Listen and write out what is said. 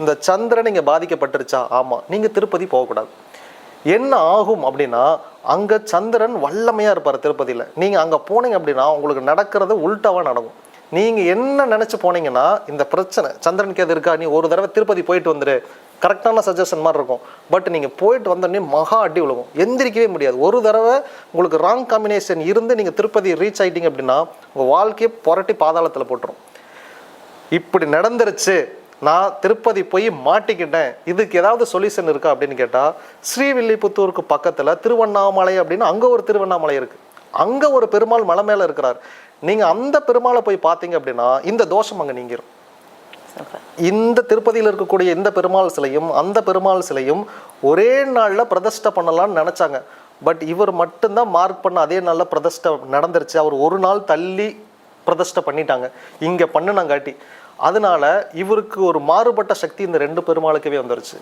இந்த சந்திரன் இங்கே பாதிக்கப்பட்டுருச்சா? ஆமாம் நீங்கள் திருப்பதி போகக்கூடாது. என்ன ஆகும் அப்படின்னா அங்கே சந்திரன் வல்லமையாக இருப்பார் திருப்பதியில். நீங்கள் அங்கே போனீங்க அப்படின்னா உங்களுக்கு நடக்கிறது உல்ட்டாவாக நடக்கும். நீங்கள் என்ன நினச்சி போனீங்கன்னா இந்த பிரச்சனை சந்திரனுக்கு எது இருக்கா? நீ ஒரு தடவை திருப்பதி போயிட்டு வந்துடு கரெக்டான சஜஷன் மாதிரி இருக்கும். பட் நீங்கள் போயிட்டு வந்தோடனே மகா அடி விழுகும். எந்திரிக்கவே முடியாது. ஒரு தடவை உங்களுக்கு ராங் காம்பினேஷன் இருந்து நீங்கள் திருப்பதி ரீச் ஆகிட்டீங்க அப்படின்னா உங்கள் வாழ்க்கையை புரட்டி பாதாளத்தில் போட்டுரும். இப்படி நடந்துருச்சு. நான் திருப்பதி போய் மாட்டிக்கிட்டேன். இதுக்கு ஏதாவது சொல்யூஷன் இருக்கா அப்படின்னு கேட்டால் ஸ்ரீவில்லிபுத்தூருக்கு பக்கத்தில் திருவண்ணாமலை அப்படின்னு அங்கே ஒரு திருவண்ணாமலை இருக்கு. அங்கே ஒரு பெருமாள் மலை மேலே இருக்கிறார். நீங்கள் அந்த பெருமாளை போய் பார்த்தீங்க அப்படின்னா இந்த தோஷம் அங்கே நீங்கிரும். இந்த திருப்பதியில் இருக்கக்கூடிய இந்த பெருமாள் சிலையும் அந்த பெருமாள் சிலையும் ஒரே நாளில் பிரதிஷ்டை பண்ணலாம்னு நினச்சாங்க. பட் இவர் மட்டும்தான் மார்க் பண்ண அதே நாளில் பிரதிஷ்டை நடந்துருச்சு. அவர் ஒரு நாள் தள்ளி பிரதிஷ்டை பண்ணிட்டாங்க. இங்கே பண்ணுனாங்காட்டி. அதனால இவருக்கு ஒரு மாறுபட்ட சக்தி இந்த ரெண்டு பெருமாளுக்கவே வந்துருச்சு.